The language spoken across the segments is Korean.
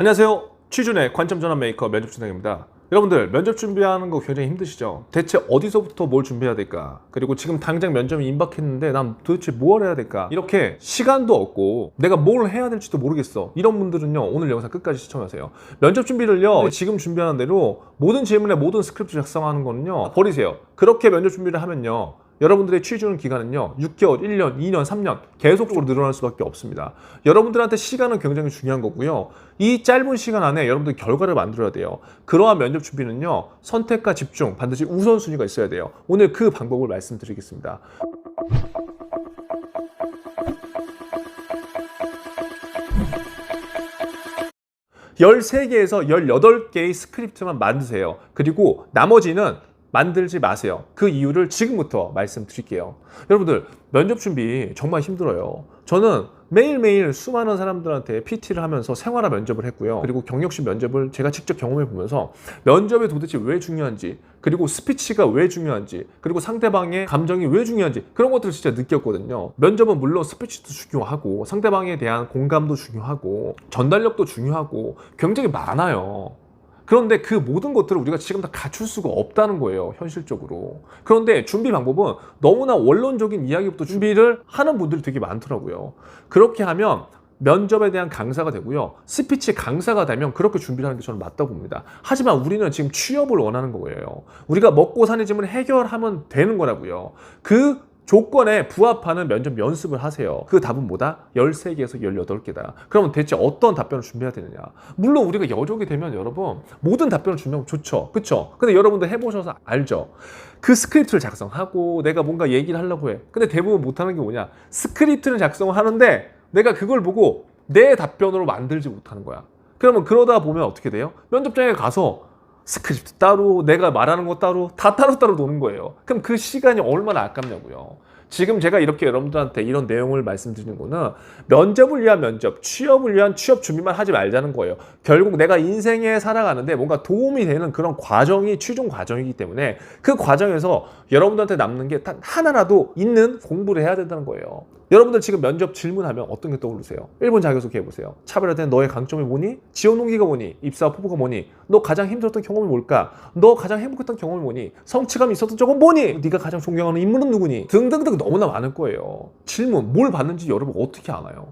안녕하세요. 취준의 관점 전환 메이커 면접 준행입니다. 여러분들 면접 준비하는 거 굉장히 힘드시죠? 대체 어디서부터 뭘 준비해야 될까? 그리고 지금 당장 면접이 임박했는데 난 도대체 뭘 해야 될까? 이렇게 시간도 없고 내가 뭘 해야 될지도 모르겠어. 이런 분들은요 오늘 영상 끝까지 시청하세요. 면접 준비를요 지금 준비하는 대로 모든 질문에 모든 스크립트 작성하는 거는요 버리세요. 그렇게 면접 준비를 하면요 여러분들의 취준 기간은요 6개월, 1년, 2년, 3년 계속적으로 늘어날 수밖에 없습니다. 여러분들한테 시간은 굉장히 중요한 거고요. 이 짧은 시간 안에 여러분들 결과를 만들어야 돼요. 그러한 면접 준비는요 선택과 집중 반드시 우선순위가 있어야 돼요. 오늘 그 방법을 말씀드리겠습니다. 열세 개에서 18개의 스크립트만 만드세요. 그리고 나머지는 만들지 마세요. 그 이유를 지금부터 말씀드릴게요. 여러분들, 면접 준비 정말 힘들어요. 저는 매일매일 수많은 사람들한테 PT를 하면서 생활화 면접을 했고요. 그리고 경력식 면접을 제가 직접 경험해 보면서 면접이 도대체 왜 중요한지, 그리고 스피치가 왜 중요한지, 그리고 상대방의 감정이 왜 중요한지 그런 것들을 진짜 느꼈거든요. 면접은 물론 스피치도 중요하고 상대방에 대한 공감도 중요하고 전달력도 중요하고 굉장히 많아요. 그런데 그 모든 것들을 우리가 지금 다 갖출 수가 없다는 거예요, 현실적으로. 그런데 준비 방법은 너무나 원론적인 이야기부터 준비를 하는 분들이 되게 많더라고요. 그렇게 하면 면접에 대한 강사가 되고요. 스피치 강사가 되면 그렇게 준비를 하는 게 저는 맞다고 봅니다. 하지만 우리는 지금 취업을 원하는 거예요. 우리가 먹고 사는 짐을 해결하면 되는 거라고요. 그 조건에 부합하는 면접 연습을 하세요. 그 답은 뭐다? 13개에서 18개다. 그러면 대체 어떤 답변을 준비해야 되느냐? 물론 우리가 여족이 되면 여러분 모든 답변을 준비하면 좋죠. 그쵸? 근데 여러분들 해보셔서 알죠? 그 스크립트를 작성하고 내가 뭔가 얘기를 하려고 해. 근데 대부분 못하는 게 뭐냐? 스크립트는 작성을 하는데 내가 그걸 보고 내 답변으로 만들지 못하는 거야. 그러면 그러다 보면 어떻게 돼요? 면접장에 가서 스크립트 따로 내가 말하는 거 따로 다 따로따로 노는 거예요. 그럼 그 시간이 얼마나 아깝냐고요. 지금 제가 이렇게 여러분들한테 이런 내용을 말씀드리는 거는 면접을 위한 면접, 취업을 위한 취업 준비만 하지 말자는 거예요. 결국 내가 인생에 살아가는데 뭔가 도움이 되는 그런 과정이 최종 과정이기 때문에 그 과정에서 여러분들한테 남는 게 단 하나라도 있는 공부를 해야 된다는 거예요. 여러분들 지금 면접 질문하면 어떤 게 떠오르세요? 1분 자기소개 해보세요. 차별화된 너의 강점이 뭐니? 지원 동기가 뭐니? 입사 포부가 뭐니? 너 가장 힘들었던 경험이 뭘까? 너 가장 행복했던 경험이 뭐니? 성취감이 있었던 적은 뭐니? 네가 가장 존경하는 인물은 누구니? 등등등 너무나 많을 거예요. 질문 뭘 받는지 여러분 어떻게 아나요?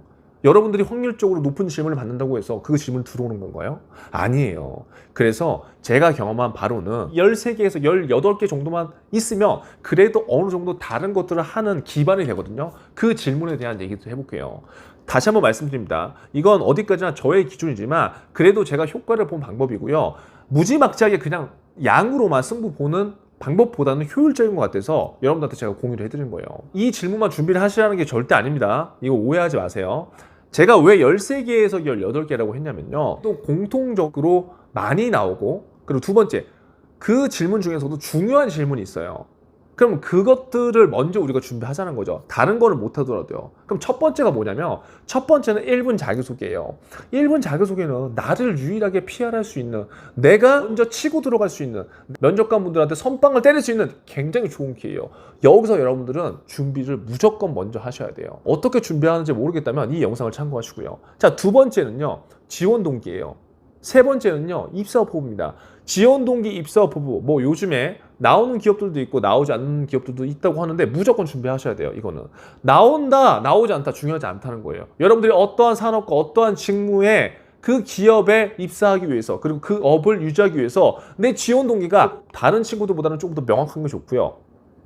여러분들이 확률적으로 높은 질문을 받는다고 해서 그 질문 들어오는 건가요? 아니에요. 그래서 제가 경험한 바로는 13개에서 18개 정도만 있으면 그래도 어느 정도 다른 것들을 하는 기반이 되거든요. 그 질문에 대한 얘기도 해볼게요. 다시 한번 말씀드립니다. 이건 어디까지나 저의 기준이지만 그래도 제가 효과를 본 방법이고요. 무지막지하게 그냥 양으로만 승부 보는 방법보다는 효율적인 것 같아서 여러분들한테 제가 공유를 해드린 거예요. 이 질문만 준비를 하시라는 게 절대 아닙니다. 이거 오해하지 마세요. 제가 왜 13개에서 18개라고 했냐면요. 또 공통적으로 많이 나오고, 그리고 두 번째, 그 질문 중에서도 중요한 질문이 있어요. 그럼 그것들을 먼저 우리가 준비하자는 거죠. 다른 거는 못 하더라도요. 그럼 첫 번째가 뭐냐면, 첫 번째는 1분 자기소개예요. 1분 자기소개는 나를 유일하게 PR할 수 있는, 내가 먼저 치고 들어갈 수 있는, 면접관분들한테 선빵을 때릴 수 있는 굉장히 좋은 기회예요. 여기서 여러분들은 준비를 무조건 먼저 하셔야 돼요. 어떻게 준비하는지 모르겠다면 이 영상을 참고하시고요. 자, 두 번째는요, 지원 동기예요. 세 번째는요, 입사업 포부입니다. 지원 동기 입사업 포부, 뭐 요즘에 나오는 기업들도 있고 나오지 않는 기업들도 있다고 하는데 무조건 준비하셔야 돼요, 이거는. 나온다, 나오지 않다 중요하지 않다는 거예요. 여러분들이 어떠한 산업과 어떠한 직무에 그 기업에 입사하기 위해서 그리고 그 업을 유지하기 위해서 내 지원 동기가 다른 친구들보다는 조금 더 명확한 게 좋고요.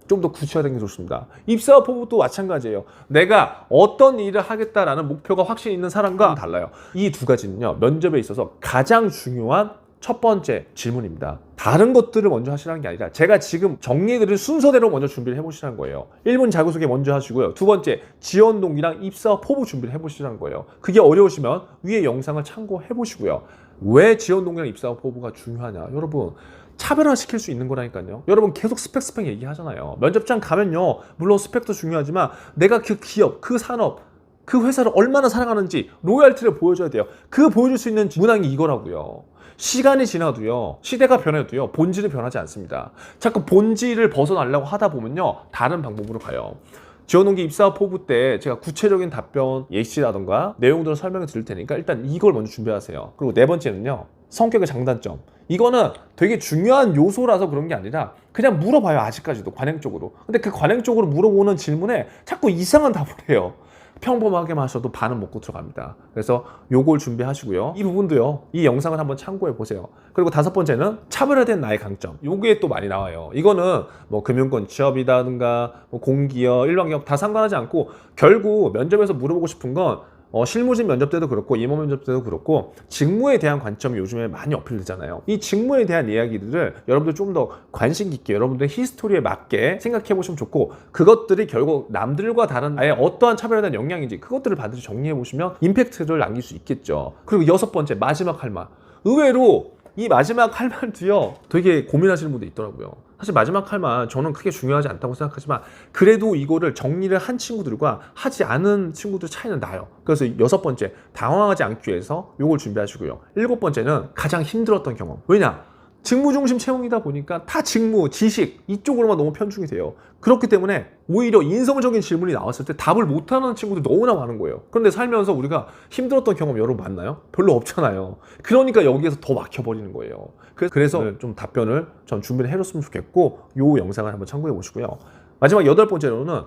좀 더 구체화된 게 좋습니다. 입사와 포부도 마찬가지예요. 내가 어떤 일을 하겠다라는 목표가 확실히 있는 사람과 달라요. 이 두 가지는요, 면접에 있어서 가장 중요한 첫 번째 질문입니다. 다른 것들을 먼저 하시라는 게 아니라 제가 지금 정리해드린 순서대로 먼저 준비를 해보시라는 거예요. 1분 자기소개 먼저 하시고요. 두 번째, 지원 동기랑 입사 포부 준비를 해보시라는 거예요. 그게 어려우시면 위에 영상을 참고해보시고요. 왜 지원 동기랑 입사 포부가 중요하냐? 여러분, 차별화 시킬 수 있는 거라니까요. 여러분 계속 스펙 스펙 얘기하잖아요. 면접장 가면요. 물론 스펙도 중요하지만 내가 그 기업, 그 산업, 그 회사를 얼마나 사랑하는지 로열티를 보여줘야 돼요. 그 보여줄 수 있는 문항이 이거라고요. 시간이 지나도요, 시대가 변해도요, 본질은 변하지 않습니다. 자꾸 본질을 벗어나려고 하다 보면요, 다른 방법으로 가요. 지원동기 입사 포부 때 제가 구체적인 답변 예시라던가 내용들을 설명해 드릴 테니까 일단 이걸 먼저 준비하세요. 그리고 네 번째는요. 성격의 장단점. 이거는 되게 중요한 요소라서 그런 게 아니라 그냥 물어봐요. 아직까지도 관행적으로. 근데 그 관행적으로 물어보는 질문에 자꾸 이상한 답을 해요. 평범하게만 하셔도 반은 먹고 들어갑니다. 그래서 요걸 준비하시고요. 이 부분도요. 이 영상을 한번 참고해 보세요. 그리고 다섯 번째는 차별화된 나의 강점. 요게 또 많이 나와요. 이거는 뭐 금융권 취업이라든가 뭐 공기업, 일반기업 다 상관하지 않고 결국 면접에서 물어보고 싶은 건 어, 실무진 면접 때도 그렇고 임원 면접 때도 그렇고 직무에 대한 관점이 요즘에 많이 어필되잖아요. 이 직무에 대한 이야기들을 여러분들 좀 더 관심 깊게 여러분들의 히스토리에 맞게 생각해 보시면 좋고 그것들이 결국 남들과 다른 아예 어떠한 차별에 대한 영향인지 그것들을 반드시 정리해 보시면 임팩트를 남길 수 있겠죠. 그리고 여섯 번째 마지막 할 말. 의외로 이 마지막 할 말도요 되게 고민하시는 분도 있더라고요. 사실 마지막 할말 저는 크게 중요하지 않다고 생각하지만 그래도 이거를 정리를 한 친구들과 하지 않은 친구들 차이는 나요. 그래서 여섯 번째 당황하지 않기 위해서 이걸 준비하시고요. 일곱 번째는 가장 힘들었던 경험. 왜냐? 직무 중심 채용이다 보니까 다 직무, 지식 이쪽으로만 너무 편중이 돼요. 그렇기 때문에 오히려 인성적인 질문이 나왔을 때 답을 못하는 친구들 너무나 많은 거예요. 그런데 살면서 우리가 힘들었던 경험 여러분 많나요? 별로 없잖아요. 그러니까 여기에서 더 막혀버리는 거예요. 그래서- 그래서 좀 답변을 전 준비를 해줬으면 좋겠고 요 영상을 한번 참고해 보시고요. 마지막 여덟 번째로는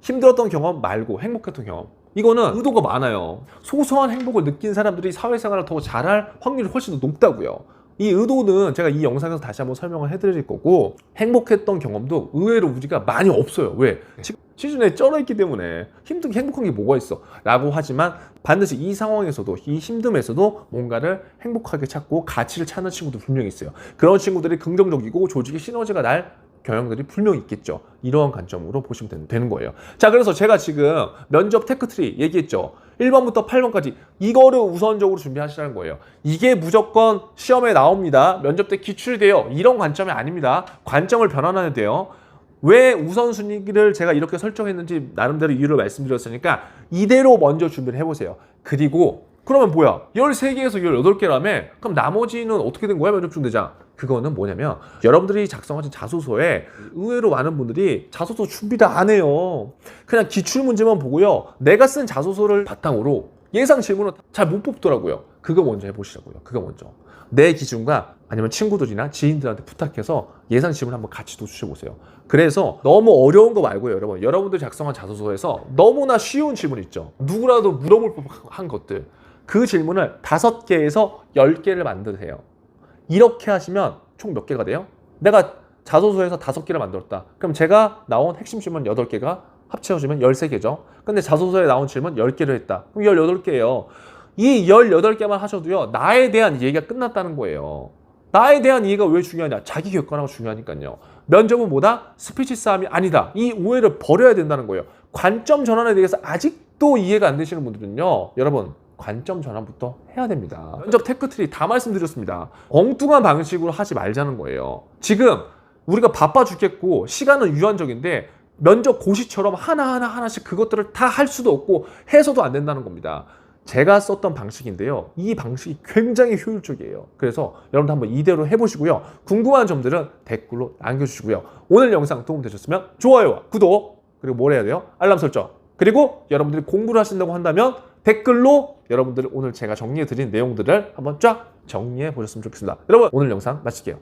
힘들었던 경험 말고 행복했던 경험. 이거는 의도가 많아요. 소소한 행복을 느낀 사람들이 사회생활을 더 잘할 확률이 훨씬 더 높다고요. 이 의도는 제가 이 영상에서 다시 한번 설명을 해드릴 거고 행복했던 경험도 의외로 우리가 많이 없어요. 왜? 지금 시즌에 쩔어 있기 때문에 힘들게 행복한 게 뭐가 있어? 라고 하지만 반드시 이 상황에서도 이 힘듦에서도 뭔가를 행복하게 찾고 가치를 찾는 친구도 분명히 있어요. 그런 친구들이 긍정적이고 조직의 시너지가 날 경향들이 분명히 있겠죠. 이러한 관점으로 보시면 된- 되는 거예요. 자, 그래서 제가 지금 면접 테크트리 얘기했죠. 1번부터 8번까지 이거를 우선적으로 준비하시라는 거예요. 이게 무조건 시험에 나옵니다. 면접 때 기출돼요. 이런 관점이 아닙니다. 관점을 변환해야 돼요. 왜 우선순위를 제가 이렇게 설정했는지 나름대로 이유를 말씀드렸으니까 이대로 먼저 준비를 해보세요. 그리고 그러면 뭐야? 13개에서 18개라며? 그럼 나머지는 어떻게 된 거야? 면접 중대장. 그거는 뭐냐면 여러분들이 작성하신 자소서에 의외로 많은 분들이 자소서 준비를 안 해요. 그냥 기출 문제만 보고요. 내가 쓴 자소서를 바탕으로 예상 질문을 잘 못 뽑더라고요. 그거 먼저 해보시라고요. 그거 먼저. 내 기준과 아니면 친구들이나 지인들한테 부탁해서 예상 질문 한번 같이 도출해보세요. 그래서 너무 어려운 거 말고요, 여러분. 여러분들 작성한 자소서에서 너무나 쉬운 질문 있죠. 누구라도 물어볼 법한 것들. 그 질문을 다섯 개에서 열 개를 만드세요. 이렇게 하시면 총 몇 개가 돼요? 내가 자소서에서 다섯 개를 만들었다. 그럼 제가 나온 핵심 질문 여덟 개가 합쳐지면 13개죠. 근데 자소서에 나온 질문 10개를 했다. 그럼 18개예요. 이 18개만 하셔도요. 나에 대한 이해가 끝났다는 거예요. 나에 대한 이해가 왜 중요하냐? 자기 객관화가 중요하니까요. 면접은 뭐다? 스피치 싸움이 아니다. 이 오해를 버려야 된다는 거예요. 관점 전환에 대해서 아직도 이해가 안 되시는 분들은요. 여러분 관점 전환부터 해야 됩니다. 면접 테크트리 다 말씀드렸습니다. 엉뚱한 방식으로 하지 말자는 거예요. 지금 우리가 바빠 죽겠고 시간은 유한적인데 면접 고시처럼 하나하나 하나씩 그것들을 다 할 수도 없고 해서도 안 된다는 겁니다. 제가 썼던 방식인데요. 이 방식이 굉장히 효율적이에요. 그래서 여러분도 한번 이대로 해보시고요. 궁금한 점들은 댓글로 남겨주시고요. 오늘 영상 도움되셨으면 좋아요와 구독 그리고 뭘 해야 돼요? 알람 설정 그리고 여러분들이 공부를 하신다고 한다면 댓글로 여러분들 오늘 제가 정리해 드린 내용들을 한번 쫙 정리해 보셨으면 좋겠습니다. 여러분 오늘 영상 마칠게요.